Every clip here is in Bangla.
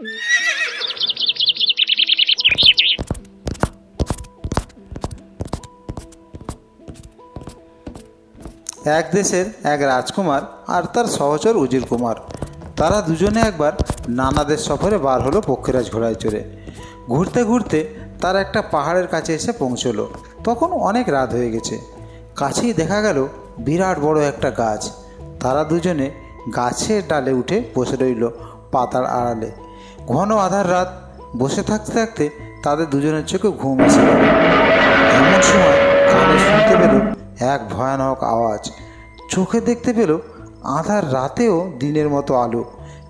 এক দেশের এক রাজকুমার আর তার সহচর উজির কুমার। তারা দুজনে একবার নানা দেশ সফরে বার হলো পক্ষীরাজ ঘোড়ায় চড়ে। ঘুরতে ঘুরতে তারা একটা পাহাড়ের কাছে এসে পৌঁছলো। তখন অনেক রাত হয়ে গেছে। কাছেই দেখা গেল বিরাট বড় একটা গাছ। তারা দুজনে গাছের ডালে উঠে বসে রইল পাতার আড়ালে। ঘন আধার রাত বসে থাকতে থাকতে তাদের দুজনের চোখে ঘুম এসে গেল এমন সময় কানে শুনতে পেল এক ভয়ানক আওয়াজ। চোখে দেখতে পেল আধার রাতেও দিনের মতো আলো।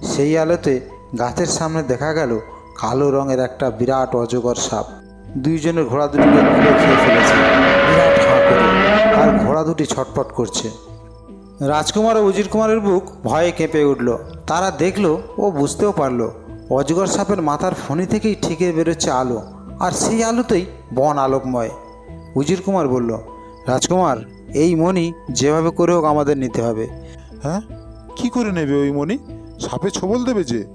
সেই আলোতে গাছের সামনে দেখা গেল কালো রঙের একটা বিরাট অজগর সাপ। দুইজনের ঘোড়া দুটিকে খুলে খেয়ে ফেলেছে। বিরাট হাঁ করে আর ঘোড়া দুটি ছটপট করছে। রাজকুমার ও উজির কুমারের বুক ভয়ে কেঁপে উঠল। তারা দেখল ও বুঝতেও পারল অজগর সাপের মাথার ফণি থেকেই ঠেকে বেরোচ্ছে আলো আর সেই আলোতেই বন আলোকময়। উজির কুমার বলল রাজকুমার এই মণি যেভাবে করে হোক আমাদের নিতে হবে। হ্যাঁ? কি করে নেবে ওই মণি? সাপে ছবল দেবে যে?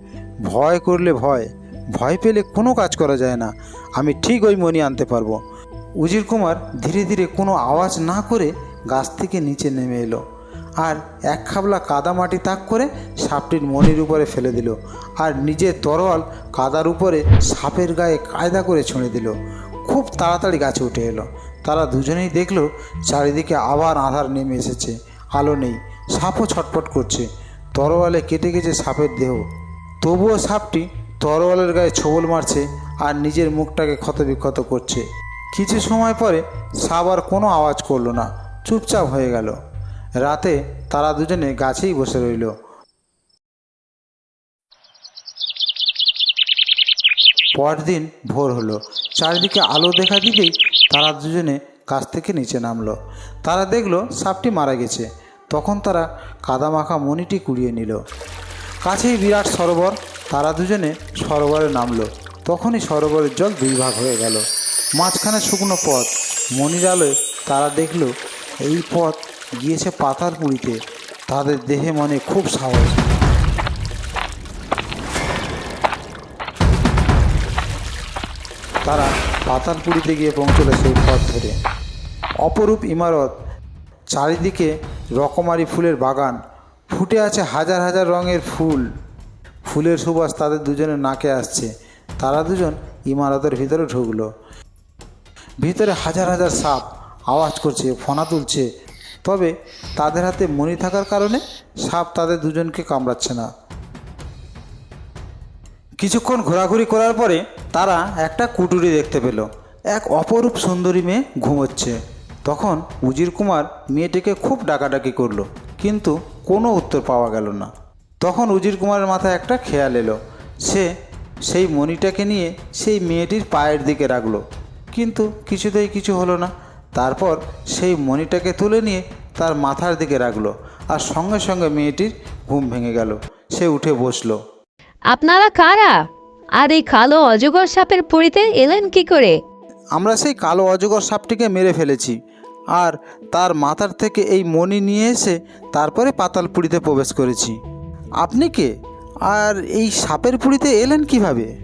ভয় করলে ভয় ভয় পেলে কোনো কাজ করা যায় না। আমি ঠিক ওই মণি আনতে পারব। উজির কুমার ধীরে ধীরে কোনো আওয়াজ না করে গাছ থেকে নিচে নেমে এলো। আর এক খাবলা কাদা মাটি তাক করে সাপটির মনির উপরে ফেলে দিল আর নিজের তরোয়াল কাদার উপরে সাপের গায়ে কায়দা করে ছুঁড়ে দিল। খুব তাড়াতাড়ি গাছে উঠে এলো। তারা দুজনেই দেখল চারিদিকে আবার আধার নেমে এসেছে। আলো নেই, সাপও ছটপট করছে। তরোয়ালে কেটে গেছে সাপের দেহ। তবুও সাপটি তরোয়ালের গায়ে ছোবল মারছে আর নিজের মুখটাকে ক্ষতবিক্ষত করছে। কিছু সময় পরে সাপ আর কোনো আওয়াজ করল না। চুপচাপ হয়ে গেল। রাতে তারা দুজনে গাছেই বসে রইল। পরদিন ভোর হলো। চারিদিকে আলো দেখা দিতেই তারা দুজনে গাছ থেকে নিচে নামলো। তারা দেখল সাপটি মারা গেছে। তখন তারা কাদামাখা মণিটি কুড়িয়ে নিল। কাছেই বিরাট সরোবর, তারা দুজনে সরোবরে নামলো। তখনই সরোবরের জল দুই ভাগ হয়ে গেল। মাঝখানে শুকনো পথ। মনির আলোয় তারা দেখল, এই পথ গিয়েছে পাতার পুরীতে। তাদের দেহে মনে খুব সাহস। তারা পাতালপুরিতে গিয়ে পৌঁছলো সেই পথ ধরে। অপরূপ ইমারত, চারিদিকে রকমারি ফুলের বাগান, ফুটে আছে হাজার হাজার রঙের ফুল। ফুলের সুবাস তাদের দুজনের নাকে আসছে। তারা দুজন ইমারতের ভিতরে ঢুকলো। ভিতরে হাজার হাজার সাপ আওয়াজ করছে, ফনা তুলছে। তবে তাদের হাতে মণি থাকার কারণে সাপ তাদের দুজনকে কামড়াচ্ছে না। কিছুক্ষণ ঘোরাঘুরি করার পরে তারা একটা কুটুরি দেখতে পেল। এক অপরূপ সুন্দরী মেয়ে ঘুমোচ্ছে। তখন উজির কুমার মেয়েটিকে খুব ডাকাডাকি করল, কিন্তু কোনো উত্তর পাওয়া গেল না। তখন উজির কুমারের মাথায় একটা খেয়াল এলো। সে সেই মণিটাকে নিয়ে সেই মেয়েটির পায়ের দিকে রাখল, কিন্তু কিছুতেই কিছু হলো না। তারপর সেই মণিটাকে তুলে নিয়ে তার মাথার দিকে রাখল আর সঙ্গে সঙ্গে মেয়েটির ঘুম ভেঙে গেল। সে উঠে বসল। আপনারা কারা? আর এই কালো অজগর সাপের পুরীতে এলেন কি করে? আমরা সেই কালো অজগর সাপটিকে মেরে ফেলেছি আর তার মাথার থেকে এই মণি নিয়ে এসে তারপরে পাতাল পাতালপুরিতে প্রবেশ করেছি। আপনি কে? আর এই সাপের পুরীতে এলেন কীভাবে?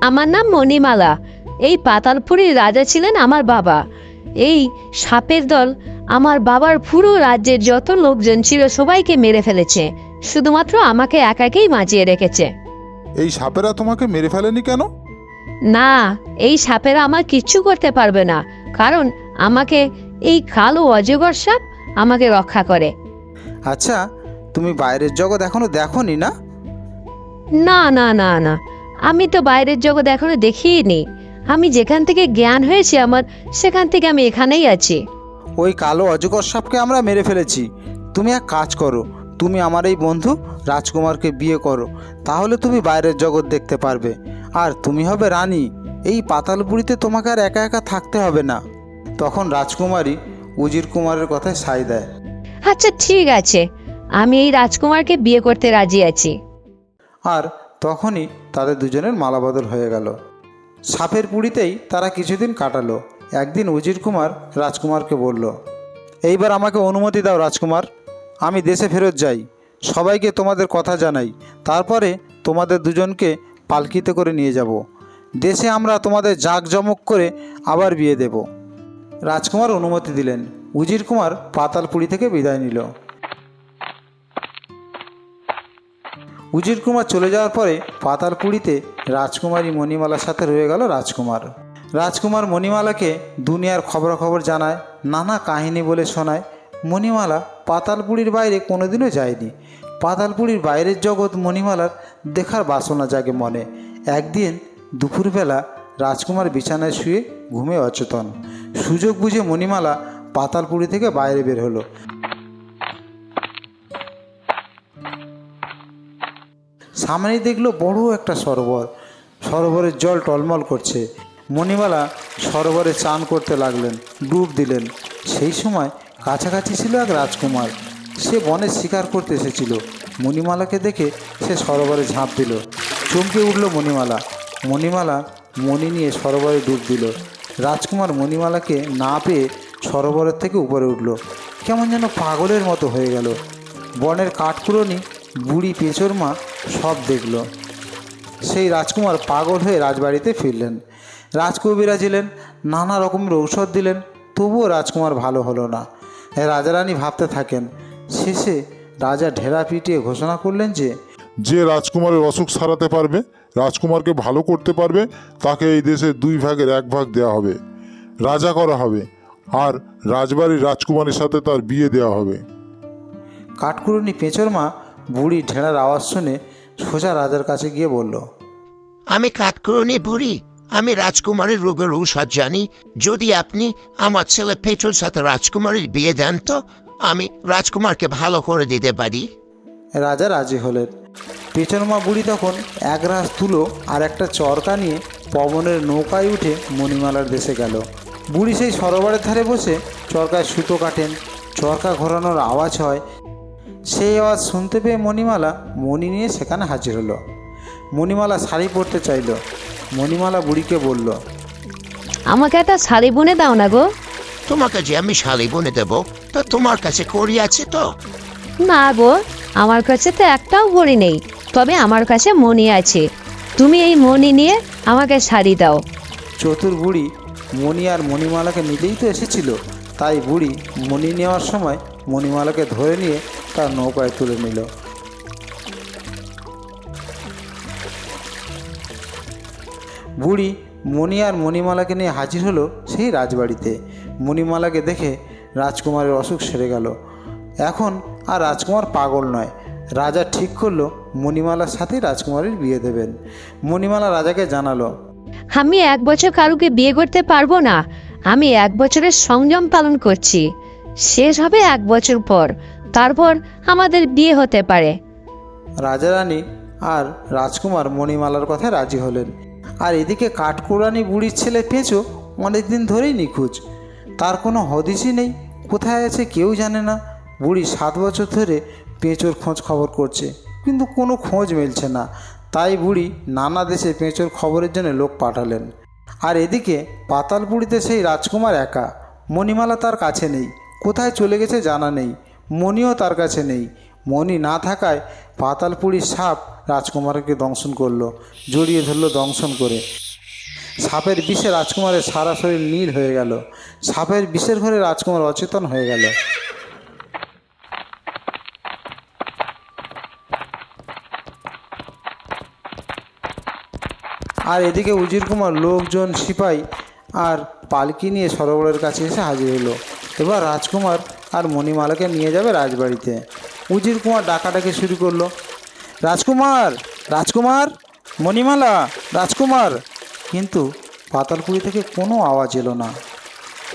আমার নাম মণিমালা। এই পাতালপুরীর রাজা ছিলেন আমার বাবা। এই সাপের দল আমার বাবার পুরো রাজ্যের যত লোকজন ছিল সবাইকে মেরে ফেলেছে শুধুমাত্র আমাকে একাকেই বাঁচিয়ে রেখেছে। এই সাপেরা তোমাকে মেরে ফেলেনি কেন? না এই সাপেরা আমার কিচ্ছু করতে পারবে না কারণ আমাকে এই কালো অজগর সাপ আমাকে রক্ষা করে। আচ্ছা তুমি বাইরের জগৎ এখনও দেখোনি না? না না না না আমি তো বাইরের জগৎ এখনও দেখিনি। আমি যেখান থেকে জ্ঞান হয়েছে আমার সেখান থেকে আমি এখানেই আছি। ওই কালো অজগর সাপকে আমরা মেরে ফেলেছি। তুমি এক কাজ করো তুমি আমার এই বন্ধু রাজকুমারকে বিয়ে করো তাহলে তুমি বাইরের জগৎ দেখতে পারবে। আর তুমি হবে রানী এই পাতালপুরিতে তোমাকে আর একা একা থাকতে হবে না। তখন রাজকুমারী উজির কুমারের কথায় সাই দেয়। আচ্ছা ঠিক আছে। আমি এই রাজকুমারকে বিয়ে করতে রাজি আছি। আর তখনই তাদের দুজনের মালাবদল হয়ে গেল। সাপের পুরীতেই তারা কিছুদিন কাটালো। একদিন উজির কুমার রাজকুমারকে বলল, এইবার আমাকে অনুমতি দাও রাজকুমার, আমি দেশে ফেরত যাই। সবাইকে তোমাদের কথা জানাই। তারপরে তোমাদের দুজনকে পালকিতে করে নিয়ে যাব। দেশে আমরা তোমাদের জাঁকজমক করে আবার বিয়ে দেব। রাজকুমার অনুমতি দিলেন। উজির কুমার পাতালপুরি থেকে বিদায় নিল। উজির কুমার চলে যাওয়ার পরে পাতালপুরিতে রাজকুমারী মণিমালার সাথে রয়ে গেল রাজকুমার। রাজকুমার মণিমালাকে দুনিয়ার খবরাখবর জানায়, নানা কাহিনী বলে শোনায়। মণিমালা পাতালপুরীর বাইরে কোনোদিনও যায়নি। পাতালপুরীর বাইরের জগৎ মণিমালার দেখার বাসনা জাগে মনে। একদিন দুপুরবেলা রাজকুমার বিছানায় শুয়ে ঘুমে অচেতন। সুযোগ বুঝে মণিমালা পাতালপুরি থেকে বাইরে বের হলো। সামনেই দেখল বড় একটা সরোবর। সরোবরের জল টলমল করছে। মণিমালা সরোবরে চান করতে লাগলেন, ডুব দিলেন। সেই সময় কাছাকাছি ছিল এক রাজকুমার। সে বনে শিকার করতে এসেছিল। মণিমালাকে দেখে সে সরোবরে ঝাঁপ দিল। চমকে উঠল মণিমালা। মণিমালা মণি নিয়ে সরোবরে ডুব দিল। রাজকুমার মণিমালাকে না পেয়ে সরোবরের থেকে উপরে উঠল। কেমন যেন পাগলের মতো হয়ে গেল। বনের কাঠকুড়নি, বুড়ি পেঁচোর মা দেখল। সেই রাজকুমার পাগল হয়ে রাজবাড়িতে ফিরলেন। রাজকবিরা ছিলেন নানা রকমের ঔষধ দিলেন তবুও রাজকুমার ভালো হলো না। রাজারানী ভাবতে থাকেন শেষে রাজা ঢেরা পিটিয়ে ঘোষণা করলেন যে যে রাজকুমারের অসুখ সারাতে পারবে রাজকুমারকে ভালো করতে পারবে তাকে এই দেশের দুই ভাগের এক ভাগ দেওয়া হবে। রাজা করা হবে আর রাজবাড়ির রাজকুমারের সাথে তার বিয়ে দেওয়া হবে। কাঠকুড়নি পেঁচর মা বুড়ি ঢেড়ার আওয়াজ শুনে সোজা রাজার কাছে গিয়ে বলল আমি কাঠকুরনি বুড়ি আমি রাজকুমারীর রোগের ঔষধ জানি। যদি আপনি আমার ছেলে পেট্রোল সাথে রাজকুমারীর বিয়ে দেন তো আমি রাজকুমারকে ভালো করে দিতে পারি। রাজা রাজি হলেন। পেছন মা বুড়ি তখন এক রাস তুলো আর একটা চরকা নিয়ে পবনের নৌকায় উঠে মণিমালার দেশে গেল। বুড়ি সেই সরোবরের ধারে বসে চরকায় সুতো কাটেন। চরকা ঘোরানোর আওয়াজ হয় সেই আওয়াজ শুনতে পেয়ে মণিমালা মণি নিয়ে সেখানে হাজির হলো। মণিমালা শাড়ি পরতে চাইল। মণিমালা বুড়িকে বলল আমাকে একটা শাড়ি বুনে দাও না গো। তোমাকে যে আমি শাড়ি বনে দেবো তো তোমার কাছে করি আছে তো? না গো আমার কাছে তো একটাও ঘড়ি নেই তবে আমার কাছে মণি আছে। তুমি এই মণি নিয়ে আমাকে শাড়ি দাও। চতুর বুড়ি মণি আর মণিমালাকে নিতেই তো এসেছিল। তাই বুড়ি মণি নেওয়ার সময় মণিমালাকে ধরে নিয়ে তার নৌকায় তুলে নিল। বুড়ি মণি আর মণিমালাকে নিয়ে হাজির হলো সেই রাজবাড়িতে। মণিমালাকে দেখে রাজকুমারের অসুখ সেরে গেল। এখন আর রাজকুমার পাগল নয়। রাজা ঠিক করল মণিমালার সাথে রাজকুমারের বিয়ে দেবেন। মণিমালা রাজাকে জানালো, আমি এক বছর কারুকে বিয়ে করতে পারব না। আমি এক বছরের সংযম পালন করছি। শেষ হবে এক বছর পর। তারপর আমাদের বিয়ে হতে পারে। রাজারানী আর রাজকুমার মণিমালার কথায় রাজি হলেন। আর এদিকে কাঠকুড়ানি বুড়ির ছেলে পেঁচো অনেকদিন ধরেই নিখোঁজ। তার কোনো হদিসই নেই, কোথায় আছে কেউ জানে না। বুড়ি সাত বছর ধরে পেঁচোর খোঁজ খবর করছে, কিন্তু কোনো খোঁজ মিলছে না। তাই বুড়ি নানা দেশে পেঁচোর খবরের জন্য লোক পাঠালেন। আর এদিকে পাতালপুরিতে সেই রাজকুমার একা, মণিমালা তার কাছে নেই। কোথায় চলে গেছে জানা নেই। মণিও তার কাছে নেই। মণি না থাকায় পাতালপুরীর সাপ রাজকুমারকে দংশন করল, জড়িয়ে ধরলো দংশন করে। সাপের বিষে রাজকুমারের সারা শরীর নীল হয়ে গেল। সাপের বিষের ঘরে রাজকুমার অচেতন হয়ে গেল। আর এদিকে উজির কুমার লোকজন, সিপাই আর পালকি নিয়ে সরোবরের কাছে এসে হাজির হলো। এবার রাজকুমার আর মণিমালাকে নিয়ে যাবে রাজবাড়িতে। উজির কুমার ডাকাডাকি শুরু করল। রাজকুমার রাজকুমার, মণিমালা, রাজকুমার। কিন্তু পাতালপুরি থেকে কোনো আওয়াজ এলো না।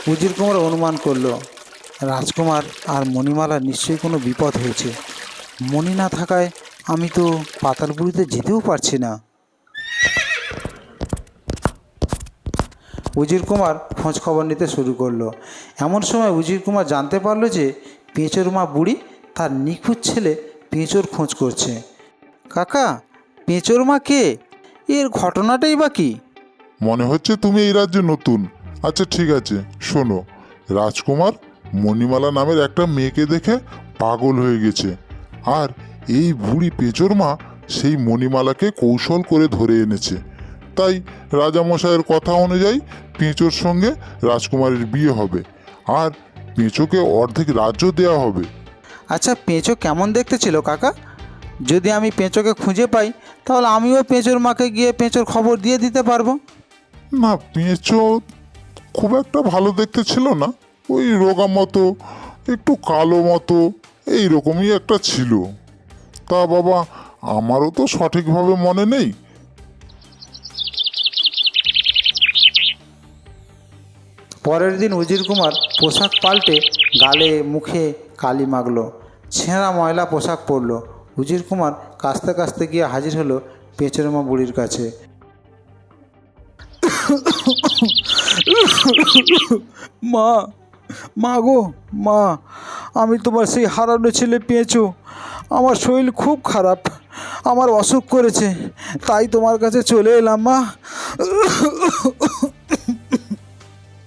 উজির কুমার অনুমান করল, রাজকুমার আর মণিমালা নিশ্চয়ই কোনো বিপদ হয়েছে। মণি না থাকায় আমি তো পাতালপুরিতে যেতেও পারছি না। উজির কুমার খোঁজ খবর নিতে শুরু করল। এমন সময় উজির কুমার জানতে পারল যে পেঁচোর মা বুড়ি তার নিখুঁত ছেলে পেঁচোর খোঁজ করছে। কাকা, পেঁচোর মা কে? এর ঘটনাটাই বা কি? মনে হচ্ছে তুমি এই রাজ্যে নতুন। আচ্ছা ঠিক আছে, শোনো। রাজকুমার মণিমালা নামের একটা মেয়েকে দেখে পাগল হয়ে গেছে। আর এই বুড়ি পেঁচোর মা সেই মণিমালাকে কৌশল করে ধরে এনেছে। তাই রাজামশাইয়ের কথা অনুযায়ী পেঁচোর সঙ্গে রাজকুমারীর বিয়ে হবে। আর পেঁচোকে অর্ধেক রাজ্য দেওয়া হবে। আচ্ছা পেঁচো কেমন দেখতে ছিল কাকা? যদি আমি পেঁচোকে খুঁজে পাই তাহলে আমিও পেঁচোর মাকে গিয়ে পেঁচোর খবর দিয়ে দিতে পারব। না পেঁচো খুব একটা ভালো দেখতে ছিল না। ওই রোগা মতো একটু কালো মতো এই রকমই একটা ছিল। তা বাবা আমারও তো সঠিকভাবে মনে নেই। পরের দিন উজির কুমার পোশাক পাল্টে গালে মুখে কালি মাগলো ছেঁড়া ময়লা পোশাক পরলো। উজির কুমার কাস্তে কাস্তে গিয়ে হাজির হলো পেঁচের মা বুড়ির কাছে। মা মা গো, মা, আমি তোমার সেই হারানো ছেলে পেঁচো। আমার শরীর খুব খারাপ, আমার অসুখ করেছে, তাই তোমার কাছে চলে এলাম, মা।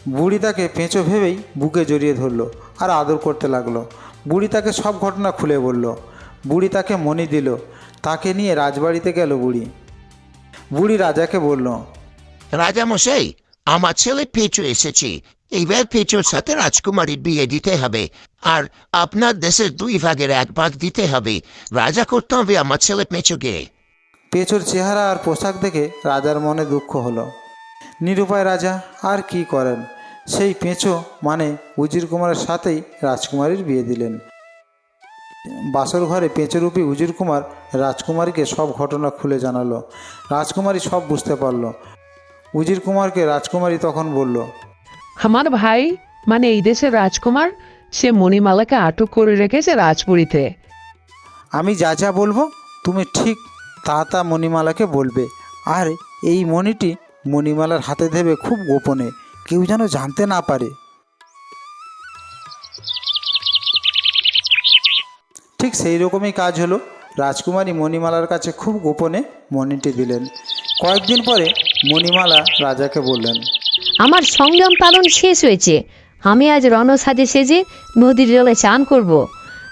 বুড়ি তাকে পেঁচো ভেবেই বুকে জড়িয়ে ধরলো আর আদর করতে লাগল। বুড়ি তাকে সব ঘটনা খুলে বলল। বুড়ি তাকে মনি দিল। তাকে নিয়ে রাজবাড়িতে গেল বুড়ি। বুড়ি রাজাকে বলল রাজা মশাই আমার ছেলে পেঁচু এসেছে। এইবার পেঁচুর সাথে রাজকুমারীর বিয়ে দিতে হবে। আর আপনার দেশের দুই ভাগের এক ভাগ দিতে হবে। রাজা করতে হবে আমার ছেলে পেঁচুকে। পেঁচোর চেহারা আর পোশাক দেখে রাজার মনে দুঃখ হলো। নিরুপায় রাজা আর কি করেন? সেই পেঁচো মানে উজির কুমারের সাথেই রাজকুমারীর বিয়ে দিলেন। বাসর ঘরে পেঁচোরূপী উজির কুমার রাজকুমারীকে সব ঘটনা খুলে জানালো। রাজকুমারী সব বুঝতে পারল। উজির কুমারকে রাজকুমারী তখন বলল আমার ভাই মানে এই দেশের রাজকুমার সে মণিমালাকে আটক করে রেখেছে রাজপুরীতে। আমি যা যা বলব তুমি ঠিক তা তা মণিমালাকে বলবে। আর এই মণিটি মণিমালার হাতে দেবে খুব গোপনে। কেউ যেন জানতে না পারে। ঠিক সেই রকমই কাজ হলো। রাজকুমারী মণিমালার কাছে খুব গোপনে মণিটি দিলেন। কয়েকদিন পরে মণিমালা রাজাকে বললেন আমার সংগ্রাম পালন শেষ হয়েছে। আমি আজ রণসাজে সেজে নদীর জলে চান করব।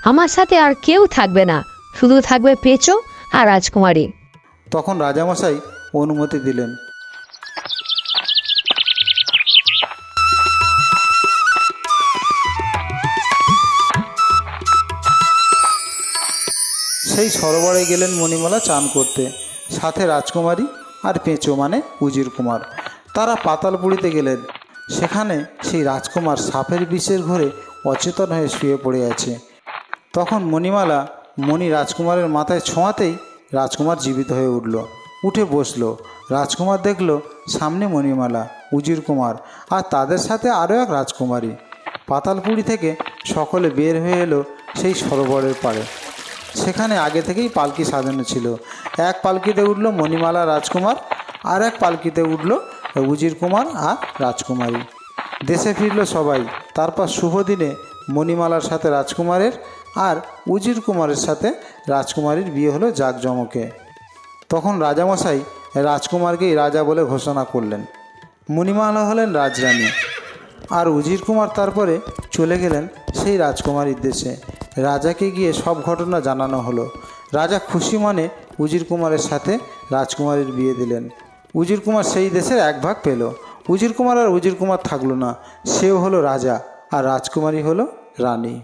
আমার সাথে আর কেউ থাকবে না। শুধু থাকবে পেঁচো আর রাজকুমারী। তখন রাজামশাই অনুমতি দিলেন। সেই সরোবরে গেলেন মণিমালা চান করতে। সাথে রাজকুমারী আর পেঁচো মানে উজির কুমার। তারা পাতালপুরিতে গেলেন। সেখানে সেই রাজকুমার সাপের বিষের ঘরে অচেতন হয়ে শুয়ে পড়ে আছে। তখন মণিমালা মণি রাজকুমারের মাথায় ছোঁয়াতেই রাজকুমার জীবিত হয়ে উঠল। উঠে বসল। রাজকুমার দেখল সামনে মণিমালা, উজির কুমার আর তাদের সাথে আরও এক রাজকুমারী। পাতালপুরি থেকে সকলে বের হয়ে এলো সেই সরোবরের পাড়ে। সেখানে আগে থেকেই পালকি সাজানো ছিল। এক পালকিতে উঠল মণিমালা, রাজকুমার, আর এক পালকিতে উঠল উজির কুমার আর রাজকুমারী। দেশে ফিরল সবাই। তারপর শুভ দিনে মণিমালার সাথে রাজকুমারের আর উজির কুমারের সাথে রাজকুমারীর বিয়ে হলো জাঁকজমকে। তখন রাজামশাই রাজকুমারকেই রাজা বলে ঘোষণা করলেন। মণিমালা হলেন রাজরানী। আর উজির কুমার তারপরে চলে গেলেন সেই রাজকুমারীর দেশে। রাজাকে গিয়ে সব ঘটনা জানানো হলো। রাজা খুশি মনে উজির কুমারের সাথে রাজকুমারীর বিয়ে দিলেন। উজির কুমার সেই দেশের এক ভাগ পেল। উজির কুমার আর উজির কুমার থাকল না। সেও হলো রাজা আর রাজকুমারী হলো রানী।